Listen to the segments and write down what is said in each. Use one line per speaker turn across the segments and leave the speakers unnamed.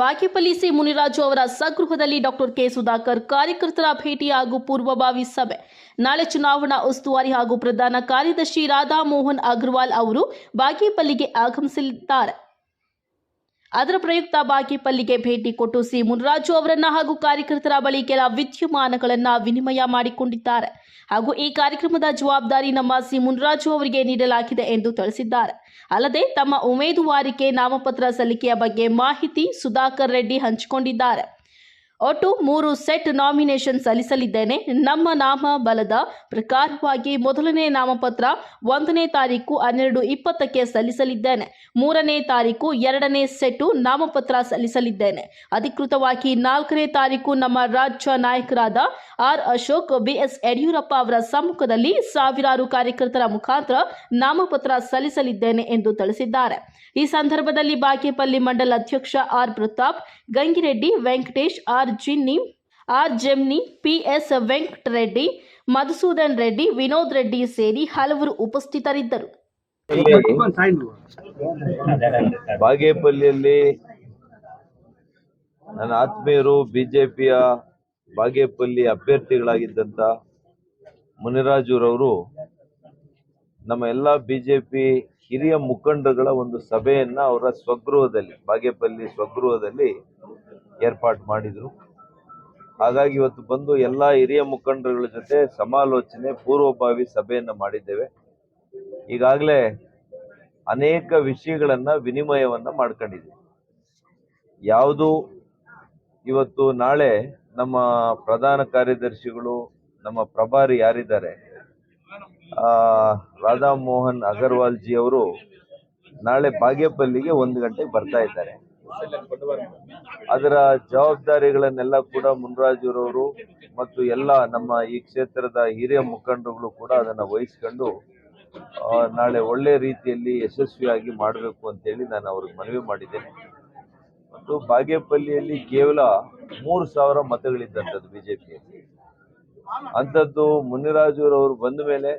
Bagepalli C Muniraju ಅವರ ಸಗೃಹದಲ್ಲಿ doctor K Sudhakar ಕಾರ್ಯಕರ್ತರ ಭೇಟಿ ಹಾಗೂ ಪೂರ್ವಭಾವಿ ಸಭೆ. ನಾಳೆ ಚುನಾವಣಾ ಉಸ್ತುವಾರಿ ಹಾಗೂ ಪ್ರಧಾನ ಕಾರ್ಯದರ್ಶಿ ರಾಧಾ ಮೋಹನ್ ಅಗರ್ವಾಲ್ ಅವರು ಬಾಗೇಪಲ್ಲಿಗೆ ಆಗಮಿಸಲಿದ್ದಾರೆ. ಅದರ ಪ್ರಯುಕ್ತ ಬಾಗೇಪಲ್ಲಿಗೆ ಭೇಟಿ ಕೊಟ್ಟು ಸಿ ಮುನರಾಜು ಅವರನ್ನ ಹಾಗೂ ಕಾರ್ಯಕರ್ತರ ಬಳಿ ಕೆಲ ವಿದ್ಯಮಾನಗಳನ್ನ ವಿನಿಮಯ ಮಾಡಿಕೊಂಡಿದ್ದಾರೆ. ಹಾಗೂ ಈ ಕಾರ್ಯಕ್ರಮದ ಜವಾಬ್ದಾರಿ ನಮ್ಮ ಸಿ ಮುನರಾಜು ಅವರಿಗೆ ನೀಡಲಾಗಿದೆ ಎಂದು ತಿಳಿಸಿದ್ದಾರೆ. ಅಲ್ಲದೆ ತಮ್ಮ ಉಮೇದುವಾರಿಕೆ ನಾಮಪತ್ರ ಸಲ್ಲಿಕೆಯ ಬಗ್ಗೆ ಮಾಹಿತಿ ಸುಧಾಕರ್ ರೆಡ್ಡಿ ಹಂಚಿಕೊಂಡಿದ್ದಾರೆ. ಒಟ್ಟು ಮೂರು ಸೆಟ್ ನಾಮಿನೇಷನ್ ಸಲ್ಲಿಸಲಿದ್ದೇನೆ. ನಮ್ಮ ನಾಮ ಬಲದ ಪ್ರಕಾರವಾಗಿ ಮೊದಲನೇ ನಾಮಪತ್ರ ಒಂದನೇ ತಾರೀಕು ಹನ್ನೆರಡು ಇಪ್ಪತ್ತಕ್ಕೆ ಸಲ್ಲಿಸಲಿದ್ದೇನೆ. ಮೂರನೇ ತಾರೀಕು ಎರಡನೇ ಸೆಟ್ಟು ನಾಮಪತ್ರ ಸಲ್ಲಿಸಲಿದ್ದೇನೆ. ಅಧಿಕೃತವಾಗಿ ನಾಲ್ಕನೇ ತಾರೀಕು ನಮ್ಮ ರಾಜ್ಯ ನಾಯಕರಾದ ಆರ್ ಅಶೋಕ್, ಬಿಎಸ್ ಯಡಿಯೂರಪ್ಪ ಅವರ ಸಮ್ಮುಖದಲ್ಲಿ ಸಾವಿರಾರು ಕಾರ್ಯಕರ್ತರ ಮುಖಾಂತರ ನಾಮಪತ್ರ ಸಲ್ಲಿಸಲಿದ್ದೇನೆ ಎಂದು ತಿಳಿಸಿದ್ದಾರೆ. ಈ ಸಂದರ್ಭದಲ್ಲಿ ಬಾಗೇಪಲ್ಲಿ ಮಂಡಲ ಅಧ್ಯಕ್ಷ R Pratap, Gangireddy, Venkatesh, R Jinni R Jemni Venkata Reddy Madhusudan Reddy, Vinod Reddy ಸೇರಿ ಹಲವರು ಉಪಸ್ಥಿತರಿದ್ದರು.
ಬಾಗೇಪಲ್ಲಿಯಲ್ಲಿ ನನ್ನ ಆತ್ಮೀಯರು, ಬಿಜೆಪಿಯ ಬಾಗೇಪಲ್ಲಿ ಅಭ್ಯರ್ಥಿಗಳಾಗಿದ್ದಂಥ ಮುನಿರಾಜುರವರು ನಮ್ಮ ಎಲ್ಲ ಬಿಜೆಪಿ ಹಿರಿಯ ಮುಖಂಡರುಗಳ ಒಂದು ಸಭೆಯನ್ನ ಅವರ ಸ್ವಗೃಹದಲ್ಲಿ, ಬಾಗೇಪಲ್ಲಿ ಸ್ವಗೃಹದಲ್ಲಿ ಏರ್ಪಾಡು ಮಾಡಿದ್ರು. ಹಾಗಾಗಿ ಇವತ್ತು ಬಂದು ಎಲ್ಲ ಹಿರಿಯ ಮುಖಂಡರುಗಳ ಜೊತೆ ಸಮಾಲೋಚನೆ, ಪೂರ್ವಭಾವಿ ಸಭೆಯನ್ನ ಮಾಡಿದ್ದೇವೆ. ಈಗಾಗಲೇ ಅನೇಕ ವಿಷಯಗಳನ್ನ ವಿನಿಮಯವನ್ನ ಮಾಡ್ಕೊಂಡಿದ್ದೀವಿ ಯಾವುದು ಇವತ್ತು ನಾಳೆ ನಮ್ಮ ಪ್ರಧಾನ ಕಾರ್ಯದರ್ಶಿಗಳು, ನಮ್ಮ ಪ್ರಭಾರಿ ಯಾರಿದ್ದಾರೆ? ರಾಧಾ ಮೋಹನ್ ಅಗರ್ವಾಲ್ ಜಿ ಅವರು ನಾಳೆ ಬಾಗೇಪಲ್ಲಿಗೆ ಒಂದು ಗಂಟೆಗೆ ಬರ್ತಾ ಇದ್ದಾರೆ. ಅದರ ಜವಾಬ್ದಾರಿಗಳನ್ನೆಲ್ಲ ಕೂಡ ಮುನ್ರಾಜುರವರು ಮತ್ತು ಎಲ್ಲ ನಮ್ಮ ಈ ಕ್ಷೇತ್ರದ ಹಿರಿಯ ಮುಖಂಡರುಗಳು ಕೂಡ ಅದನ್ನ ವಹಿಸ್ಕೊಂಡು ನಾಳೆ ಒಳ್ಳೆ ರೀತಿಯಲ್ಲಿ ಯಶಸ್ವಿಯಾಗಿ ಮಾಡಬೇಕು ಅಂತೇಳಿ ನಾನು ಅವ್ರಿಗೆ ಮನವಿ ಮಾಡಿದ್ದೇನೆ. ಮತ್ತು ಬಾಗೇಪಲ್ಲಿಯಲ್ಲಿ ಕೇವಲ ಮೂರು ಸಾವಿರ ಮತಗಳಿದ್ದಂಥದ್ದು ಬಿಜೆಪಿಯಲ್ಲಿ. ಅಂಥದ್ದು ಮುನಿರಾಜುರವರು ಬಂದ ಮೇಲೆ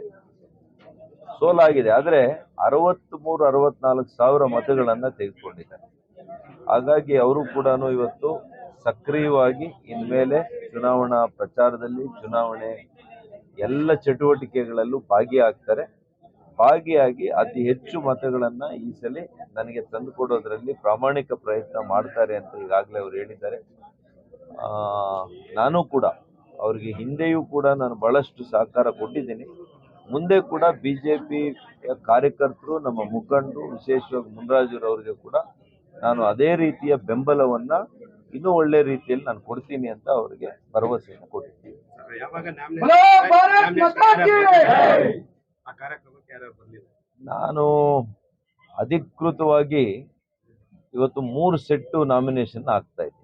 ಸೋಲಾಗಿದೆ. ಆದರೆ ಅರವತ್ತ್ ಮೂರು ಅರವತ್ನಾಲ್ಕು ಸಾವಿರ ಮತಗಳನ್ನು ತೆಗೆದುಕೊಂಡಿದ್ದಾರೆ. ಹಾಗಾಗಿ ಅವರು ಕೂಡ ಇವತ್ತು ಸಕ್ರಿಯವಾಗಿ ಇನ್ಮೇಲೆ ಚುನಾವಣಾ ಪ್ರಚಾರದಲ್ಲಿ ಚುನಾವಣೆ ಎಲ್ಲ ಚಟುವಟಿಕೆಗಳಲ್ಲೂ ಭಾಗಿಯಾಗ್ತಾರೆ. ಭಾಗಿಯಾಗಿ ಅತಿ ಹೆಚ್ಚು ಮತಗಳನ್ನ ಈ ಸಲ ನನಗೆ ತಂದುಕೊಡೋದ್ರಲ್ಲಿ ಪ್ರಾಮಾಣಿಕ ಪ್ರಯತ್ನ ಮಾಡ್ತಾರೆ ಅಂತ ಈಗಾಗಲೇ ಅವರು ಹೇಳಿದ್ದಾರೆ. ಆ, ನಾನು ಕೂಡ ಅವರಿಗೆ ಹಿಂದೆಯೂ ಕೂಡ ನಾನು ಬಹಳಷ್ಟು ಸಹಕಾರ ಕೊಟ್ಟಿದ್ದೀನಿ. ಮುಂದೆ ಕೂಡ ಬಿಜೆಪಿ ಕಾರ್ಯಕರ್ತರು ನಮ್ಮ ಮುಖಂಡರು ವಿಶೇಷವಾಗಿ ಮುನ್ರಾಜುರವರಿಗೆ ಕೂಡ ನಾನು ಅದೇ ರೀತಿಯ ಬೆಂಬಲವನ್ನ ಇನ್ನೂ ಒಳ್ಳೆ ರೀತಿಯಲ್ಲಿ ನಾನು ಕೊಡ್ತೀನಿ ಅಂತ ಅವರಿಗೆ ಭರವಸೆಯನ್ನು ಕೊಟ್ಟಿದ್ದೀನಿ. ನಾನು ಅಧಿಕೃತವಾಗಿ ಇವತ್ತು ಮೂರು ಸೆಟ್ಟು ನಾಮಿನೇಷನ್ ಆಗ್ತಾ ಇದೆ.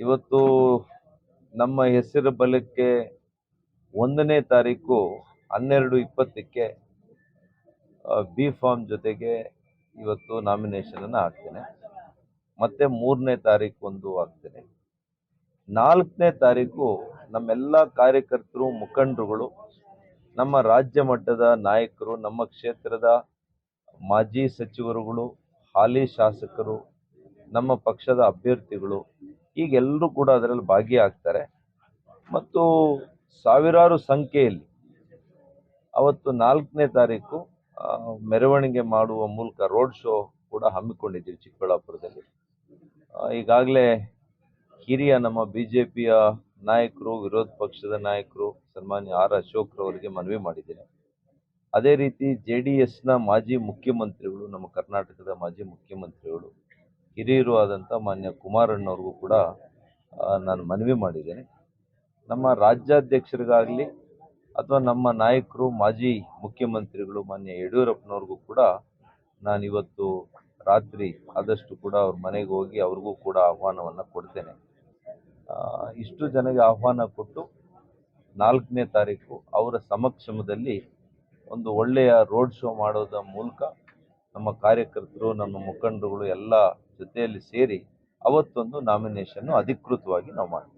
ಇವತ್ತು ನಮ್ಮ ಹೆಸರು ಬಲಕ್ಕೆ ಒಂದನೇ ತಾರೀಕು ಹನ್ನೆರಡು ಇಪ್ಪತ್ತಕ್ಕೆ ಬಿ ಫಾರ್ಮ್ ಜೊತೆಗೆ ಇವತ್ತು ನಾಮಿನೇಷನ್ ಅನ್ನು ಹಾಕ್ತೇನೆ. ಮತ್ತೆ ಮೂರನೇ ತಾರೀಕು ಒಂದು ಹಾಕ್ತೇನೆ. ನಾಲ್ಕನೇ ತಾರೀಕು ನಮ್ಮೆಲ್ಲ ಕಾರ್ಯಕರ್ತರು, ಮುಖಂಡರುಗಳು, ನಮ್ಮ ರಾಜ್ಯ ಮಟ್ಟದ ನಾಯಕರು, ನಮ್ಮ ಕ್ಷೇತ್ರದ ಮಾಜಿ ಸಚಿವರುಗಳು, ಹಾಲಿ ಶಾಸಕರು, ನಮ್ಮ ಪಕ್ಷದ ಅಭ್ಯರ್ಥಿಗಳು ಈಗೆಲ್ಲರೂ ಕೂಡ ಅದರಲ್ಲಿ ಭಾಗಿಯಾಗ್ತಾರೆ. ಮತ್ತು ಸಾವಿರಾರು ಸಂಖ್ಯೆಯಲ್ಲಿ ಅವತ್ತು ನಾಲ್ಕನೇ ತಾರೀಕು ಮೆರವಣಿಗೆ ಮಾಡುವ ಮೂಲಕ ರೋಡ್ ಶೋ ಕೂಡ ಹಮ್ಮಿಕೊಂಡಿದ್ದೀವಿ ಚಿಕ್ಕಬಳ್ಳಾಪುರದಲ್ಲಿ. ಈಗಾಗಲೇ ಹಿರಿಯ ನಮ್ಮ ಬಿ ಜೆ ಪಿಯ ನಾಯಕರು, ವಿರೋಧ ಪಕ್ಷದ ನಾಯಕರು, ಸನ್ಮಾನ್ಯ ಆರ್ ಅಶೋಕ್ ರವರಿಗೆ ಮನವಿ ಮಾಡಿದ್ದೇನೆ. ಅದೇ ರೀತಿ ಜೆ ಡಿ ಎಸ್ನ ಮಾಜಿ ಮುಖ್ಯಮಂತ್ರಿಗಳು, ನಮ್ಮ ಕರ್ನಾಟಕದ ಮಾಜಿ ಮುಖ್ಯಮಂತ್ರಿಗಳು, ಹಿರಿಯರು ಆದಂಥ ಮಾನ್ಯ ಕುಮಾರಣ್ಣವ್ರಿಗೂ ಕೂಡ ನಾನು ಮನವಿ ಮಾಡಿದ್ದೇನೆ. ನಮ್ಮ ರಾಜ್ಯಾಧ್ಯಕ್ಷರಿಗಾಗಲಿ ಅಥವಾ ನಮ್ಮ ನಾಯಕರು, ಮಾಜಿ ಮುಖ್ಯಮಂತ್ರಿಗಳು, ಮಾನ್ಯ ಯಡಿಯೂರಪ್ಪನವ್ರಿಗೂ ಕೂಡ ನಾನು ಇವತ್ತು ರಾತ್ರಿ ಆದಷ್ಟು ಕೂಡ ಅವ್ರ ಮನೆಗೆ ಹೋಗಿ ಅವ್ರಿಗೂ ಕೂಡ ಆಹ್ವಾನವನ್ನು ಕೊಡ್ತೇನೆ. ಇಷ್ಟು ಜನಗೆ ಆಹ್ವಾನ ಕೊಟ್ಟು ನಾಲ್ಕನೇ ತಾರೀಕು ಅವರ ಸಮಕ್ಷಮದಲ್ಲಿ ಒಂದು ಒಳ್ಳೆಯ ರೋಡ್ ಶೋ ಮಾಡೋದ ಮೂಲಕ ನಮ್ಮ ಕಾರ್ಯಕರ್ತರು, ನಮ್ಮ ಮುಖಂಡರುಗಳು ಎಲ್ಲ ಜೊತೆಯಲ್ಲಿ ಸೇರಿ ಅವತ್ತೊಂದು ನಾಮಿನೇಷನ್ನು ಅಧಿಕೃತವಾಗಿ ನಾವು ಮಾಡ್ತೀವಿ.